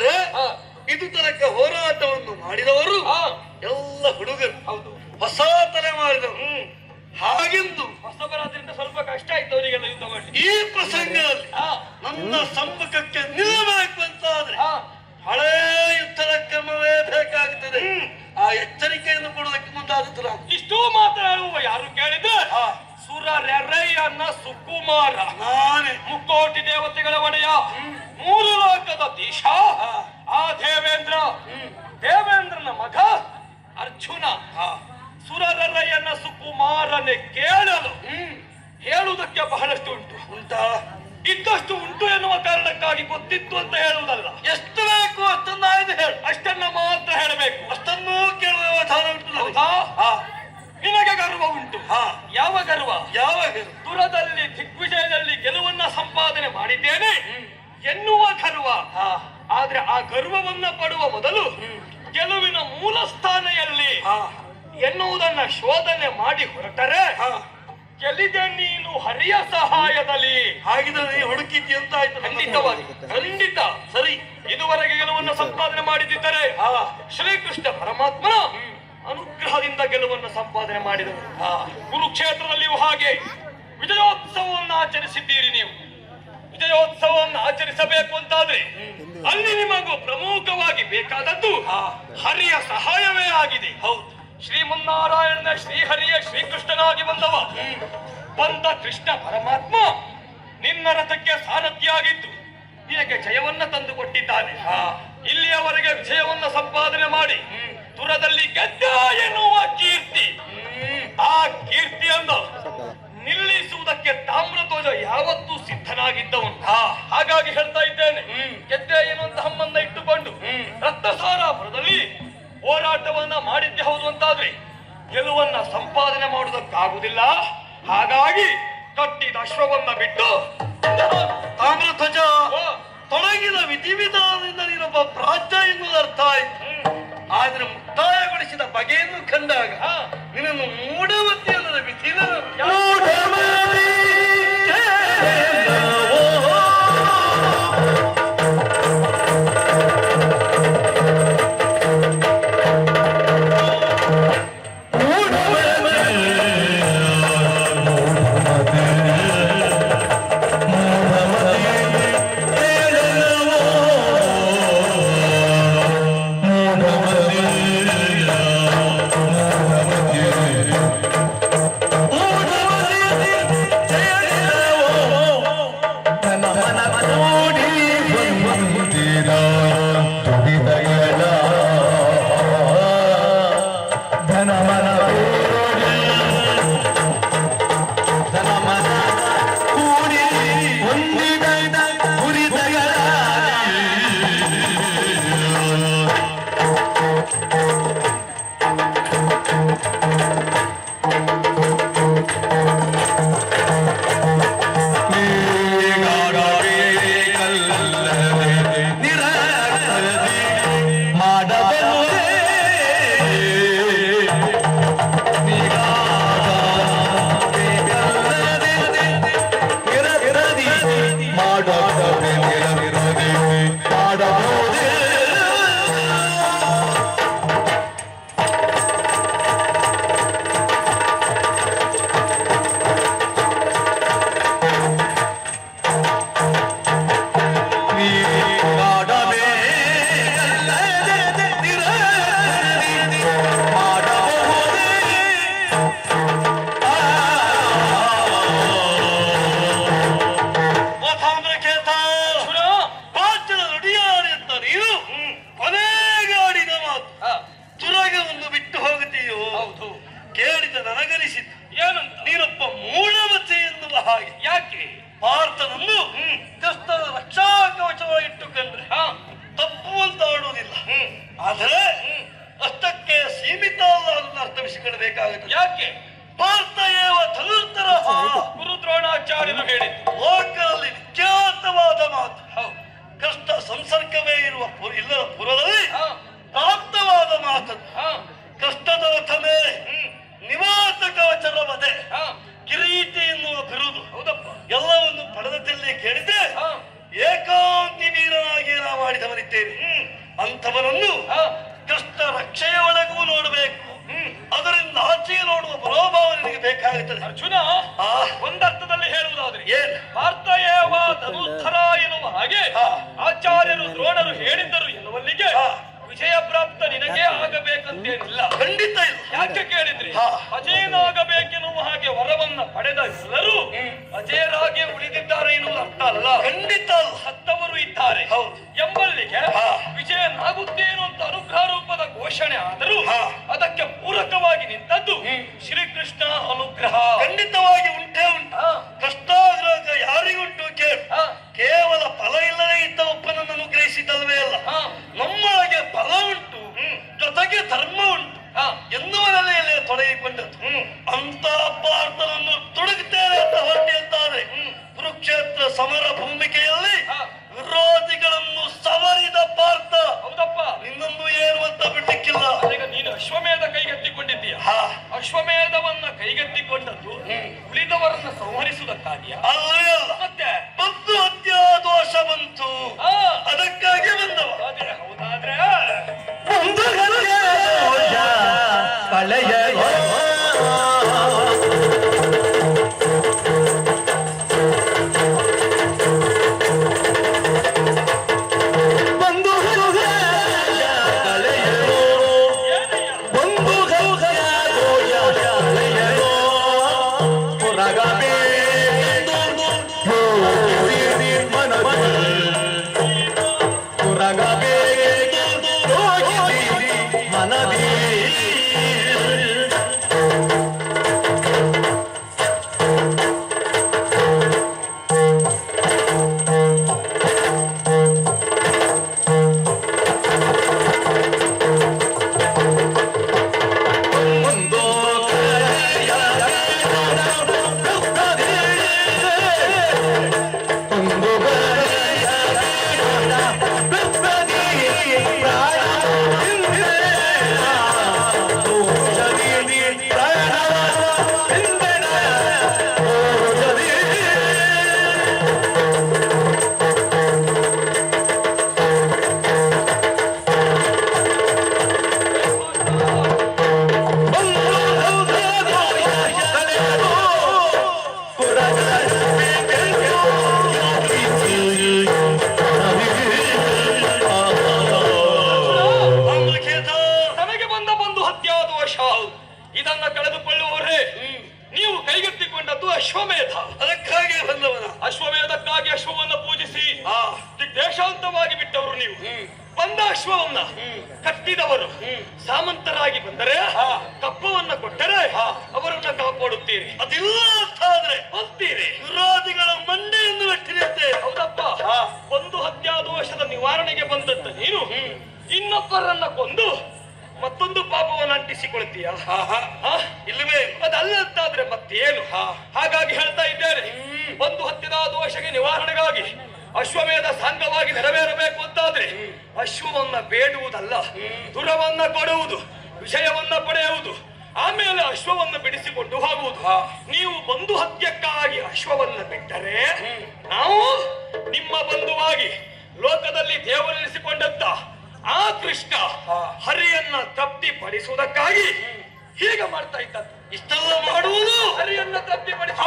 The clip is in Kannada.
ಆದರೆ ಇದು ತನಕ ಹೋರಾಟವನ್ನು ಮಾಡಿದವರು ಎಲ್ಲ ಹುಡುಗರು. ಹೌದು. ಹೊಸ ತಲೆ ಮಾಡಿದವರು ಹಾಗೆಂದು ಹೊಸಬರಾದ್ರಿಂದ ಸ್ವಲ್ಪ ಕಷ್ಟ ಆಯ್ತು ಅವರಿಗೆಲ್ಲ ಯುದ್ಧ ಮಾಡಿ ಈ ಪ್ರಸಂಗದಲ್ಲಿ ನನ್ನ ಸಂಪರ್ಕಕ್ಕೆ ನಿಲ್ಲಬೇಕು ಅಂತ ಆದ್ರೆ ಹಳೇ ಯುದ್ಧದ ಕ್ರಮವೇ ಬೇಕಾಗುತ್ತದೆ ಆ ಎಚ್ಚರಿಕೆಯನ್ನು ಕೊಡೋದಕ್ಕೆ ಮುಂದಾಗುತ್ತೆ ಇಷ್ಟೋ ಇಷ್ಟು ಮಾತನಾಡುವ ಯಾರು ಕೇಳಿದ್ರೆ ಸುರ ರೆರಯ್ಯನ ಸುಕುಮಾರ. ನಾನೇ. ಮುಕ್ಕೋಟಿ ದೇವತೆಗಳ ಒಡೆಯ. ಮೂರು ಲೋಕದ ದೇಶ. ಆ ದೇವೇಂದ್ರ ದೇವೇಂದ್ರನ ಮಗ ಅರ್ಜುನ. ಸುರರಯ್ಯನ ಸುಕುಮಾರನೆ ಕೇಳಲು ಹೇಳುವುದಕ್ಕೆ ಬಹಳಷ್ಟು ಉಂಟು. ಉಂಟಾ? ಇದ್ದಷ್ಟು ಉಂಟು ಎನ್ನುವ ಕಾರಣಕ್ಕಾಗಿ ಗೊತ್ತಿತ್ತು ಅಂತ ಹೇಳುವುದಲ್ಲ. ಎಷ್ಟು ಬೇಕು ಅಷ್ಟನ್ನ ಆಯ್ದು ಹೇಳು. ಅಷ್ಟನ್ನ ಮಾತ್ರ ಹೇಳಬೇಕು. ಅಷ್ಟನ್ನು ಕೇಳುವ ವ್ಯವಧಾನ ಉಂಟು ನನಗೆ. ಹಾ, ನಿನಗೆ ಗರ್ವ ಉಂಟು. ಹಾ. ಯಾವ ಗರ್ವ? ಯಾವ ದುರದಲ್ಲಿ ದಿಗ್ವಿಜಯದಲ್ಲಿ ಗೆಲುವನ್ನ ಸಂಪಾದನೆ ಮಾಡಿದ್ದೇನೆ. ಎನ್ನುವ ಗರ್ವ ಆದ್ರೆ ಆ ಗರ್ವವನ್ನ ಪಡುವ ಮೊದಲು ಗೆಲುವಿನ ಮೂಲ ಸ್ಥಾನೆಯಲ್ಲಿ ಎನ್ನುವುದನ್ನ ಶೋಧನೆ ಮಾಡಿ ಹೊರಟರೆ ಹಾ. ಗೆಲ್ಲಿದೆ ನೀನು ಹರಿಯ ಸಹಾಯದಲ್ಲಿ. ಹಾಗಿದ್ರೆ ಹುಡುಕಿದ್ದಿ ಅಂತ ಆಯ್ತು ಖಂಡಿತವಾಗಿ ಖಂಡಿತ. ಸರಿ ಇದುವರೆಗೆ ಗೆಲುವನ್ನು ಸಂಪಾದನೆ ಮಾಡಿದ್ದರೆ ಶ್ರೀಕೃಷ್ಣ ಪರಮಾತ್ಮನ ಅನುಗ್ರಹದಿಂದ ಗೆಲುವನ್ನು ಸಂಪಾದನೆ ಮಾಡಿದರು. ಕುರುಕ್ಷೇತ್ರದಲ್ಲಿಯೂ ಹಾಗೆ ವಿಜಯೋತ್ಸವವನ್ನು ಆಚರಿಸಿದ್ದೀರಿ ನೀವು. ವಿಜಯೋತ್ಸವವನ್ನು ಆಚರಿಸಬೇಕು ಅಂತಾದ್ರೆ ಅಲ್ಲಿ ನಿಮಗೂ ಪ್ರಮುಖವಾಗಿ ಬೇಕಾದದ್ದು ಹರಿಯ ಸಹಾಯವೇ ಆಗಿದೆ. ಹೌದು. ಶ್ರೀಮನ್ನಾರಾಯಣನ ಶ್ರೀಹರಿಯ ಶ್ರೀಕೃಷ್ಣನಾಗಿ ಬಂದವ. ಬಂದ ಕೃಷ್ಣ ಪರಮಾತ್ಮ ನಿನ್ನ ರಥಕ್ಕೆ ಸಾರಥಿಯಾಗಿದ್ದು ನಿನಗೆ ಜಯವನ್ನ ತಂದು ಕೊಟ್ಟಿದ್ದಾನೆ ಇಲ್ಲಿಯವರೆಗೆ ವಿಜಯವನ್ನ ಸಂಪಾದನೆ ಮಾಡಿ ತುರದಲ್ಲಿ ಗೆದ್ದ ಎನ್ನುವ ಕೀರ್ತಿ. ಆ ಕೀರ್ತಿಯನ್ನು ನಿಲ್ಲಿಸುವುದಕ್ಕೆ ತಾಮ್ರಧ್ವಜ ಯಾವತ್ತೂ ಸಿದ್ಧನಾಗಿದ್ದವಂತ. ಹಾಗಾಗಿ ಹೇಳ್ತಾ ಇದ್ದೇನೆ. ಗೆದ್ದೆ ಎನ್ನುವಂತ ಸಂಬಂಧ ಇಟ್ಟುಕೊಂಡು ರಕ್ತಸಾರಾಪುರದಲ್ಲಿ ಹೋರಾಟವನ್ನ ಮಾಡಿದ್ದೆ ಹೌದು ಅಂತಾದ್ರೆ ಗೆಲುವನ್ನ ಸಂಪಾದನೆ ಮಾಡುವುದಕ್ಕಾಗುವುದಿಲ್ಲ. ಹಾಗಾಗಿ ಕಟ್ಟಿದ ಅಶ್ವವನ್ನ ಬಿಟ್ಟು ತಾಮ್ರಧ್ವಜ ತೊಡಗಿದ ವಿಧಿವಿಧಾನದಿಂದ ನೀನೊಬ್ಬ ಪ್ರಾಜ್ಯ ಎನ್ನುವುದು ಅರ್ಥ ಆಯ್ತು ಆದ್ರೆ ಮುಕ್ತಾಯಗೊಳಿಸಿದ ಬಗೆಯನ್ನು ಕಂಡಾಗ. ನಿನ್ನನ್ನು ಮೂಢವತಿ ಅನ್ನದ ವಿಧಿನ ಅರ್ಥವಿಸಿಕೊಳ್ಳಬೇಕಾಗುತ್ತದೆ ಯಾಕೆ? ಭಾರತ ಧನುರ್ಧರ ಗುರು ದ್ರೋಣಾಚಾರ್ಯರು ಹೇಳಿದ್ದು ಆಗಬೇಕಂತೇನಿಲ್ಲ ಖಂಡಿತ ಇಲ್ಲ. ಯಾಕೆ ಕೇಳಿದ್ರಿ? ಹಾ. ಅಜಯನಾಗಬೇಕೆನ್ನುವ ಹಾಗೆ ವರವನ್ನ ಪಡೆದ ಎಲ್ಲರೂ ಅಜಯರಾಗಿ ಉಳಿದಿದ್ದಾರೆ ಎನ್ನುವುದು ಅರ್ಥ ಅಲ್ಲ? ಖಂಡಿತ ಅಲ್ಲ. ಸತ್ತವರು ಇದ್ದಾರೆ. ಹೌದು. ಎಂಬಲ್ಲಿಗೆ. ವಿಜಯನಾಗುತ್ತೇನು ಅಂತ ಅನುಗ್ರಹ ರೂಪದ ಘೋಷಣೆ ಆದರೂ ಅದಕ್ಕೆ ಪೂರಕವಾಗಿ ನಿಂತದ್ದು ಶ್ರೀಕೃಷ್ಣ ಅನುಗ್ರಹ. ಖಂಡಿತವಾಗಿ ಹತ್ಯಾ ಇದನ್ನ ಕಳೆದುಕೊಳ್ಳುವವರೇ ನೀವು ಕೈಗೆತ್ತಿಕೊಂಡದ್ದು ಅಶ್ವಮೇಧ. ಅದಕ್ಕಾಗಿ ಬಂದವನ. ಅಶ್ವಮೇಧಕ್ಕಾಗಿ ಅಶ್ವವನ್ನ ಪೂಜಿಸಿ ದೇಶಾಂತವಾಗಿ ಬಿಟ್ಟವರು ನೀವು. ಬಂದ ಅಶ್ವವನ್ನ ಕಟ್ಟಿದವರು. ಸಾಮಂತರಾಗಿ ಬಂದರೆ ಕಪ್ಪವನ್ನ ಕೊಟ್ಟರೆ ಅವರನ್ನ ಕಾಪಾಡುತ್ತೀರಿ. ಅದಿಲ್ಲ ಅಂತ ಆದ್ರೆ ಅಂಟಿಸಿಕೊಳ್ತೀಯ ಇಲ್ಲವೇ? ಅದಲ್ಲ ಅಂತಾದ್ರೆ ಮತ್ತೇನು ಹಾಗಾಗಿ ಹೇಳ್ತಾ ಇದ್ದೇನೆ. ಒಂದು ಹತ್ತಿದ ದೋಷಗೆ ನಿವಾರಣೆಗಾಗಿ ಅಶ್ವಮೇಧ ಸಾಂಗವಾಗಿ ನೆರವೇರಬೇಕು ಅಂತಾದ್ರೆ ಅಶ್ವವನ್ನ ಬೇಡುವುದಲ್ಲ, ದುರವನ್ನ ಕೊಡುವುದು, ವಿಷಯವನ್ನ ಪಡೆಯುವುದು, ಆಮೇಲೆ ಅಶ್ವವನ್ನು ಬಿಡಿಸಿಕೊಂಡು ಹೋಗುವುದು. ನೀವು ಬಂಧು ಹತ್ಯಕ್ಕಾಗಿ ಅಶ್ವವನ್ನು ಬಿಟ್ಟರೆ ನಾವು ನಿಮ್ಮ ಬಂಧುವಾಗಿ ಲೋಕದಲ್ಲಿ ದೇವರೆನಿಸಿಕೊಂಡಂತ ಆ ಕೃಷ್ಣ ಹರಿಯನ್ನ ತೃಪ್ತಿ ಪಡಿಸುವುದಕ್ಕಾಗಿ ಹೀಗೆ ಮಾಡ್ತಾ ಇದ್ದ. ಇಷ್ಟೆಲ್ಲ ಮಾಡುವುದು ಹರಿಯನ್ನ ತೃಪ್ತಿ ಪಡಿಸ